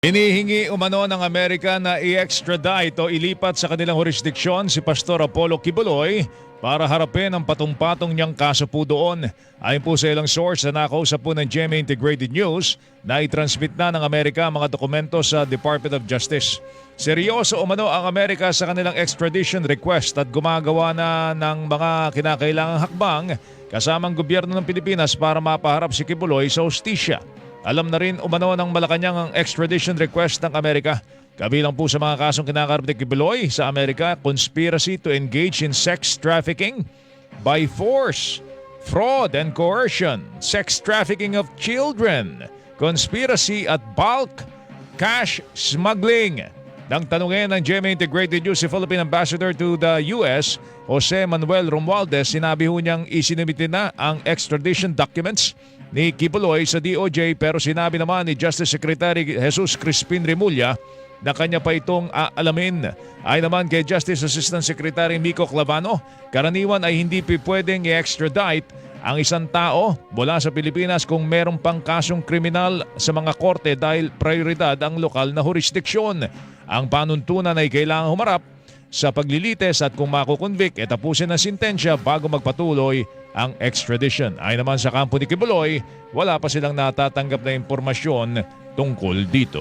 Inihingi umano ng Amerika na i-extradite o ilipat sa kanilang jurisdiksyon si Pastor Apollo Kibuloy para harapin ang patong-patong niyang kaso po doon. Ayon po sa ilang source na nakausap po ng GMA Integrated News na i-transmit na ng Amerika ang mga dokumento sa Department of Justice. Seryoso umano ang Amerika sa kanilang extradition request at gumagawa na ng mga kinakailangang hakbang kasamang gobyerno ng Pilipinas para mapaharap si Kibuloy sa hostisya. Alam na rin umano ng Malacanang ang extradition request ng Amerika. Kabilang po sa mga kasong kinakarap ni Kibuloy sa Amerika, conspiracy to engage in sex trafficking by force, fraud and coercion, sex trafficking of children, conspiracy at bulk cash smuggling. Nang tanungin ng GMA Integrated News si Philippine Ambassador to the US, Jose Manuel Romualdez, sinabi ho niyang isinimitin na ang extradition documents ni Kibuloy sa DOJ pero sinabi naman ni Justice Secretary Jesus Crispin Remulla na kanya pa itong aalamin. Ay naman kay Justice Assistant Secretary Miko Clavano, karaniwan ay hindi pwedeng i-extradite ang isang tao mula sa Pilipinas kung merong pang kasong kriminal sa mga korte dahil prioridad ang lokal na jurisdiksyon. Ang panuntunan ay kailangang humarap sa paglilites at kung makukonvict, e tapusin ang sintensya bago magpatuloy ang extradition. Ay naman sa kampo ni Kibuloy, wala pa silang natatanggap na impormasyon tungkol dito.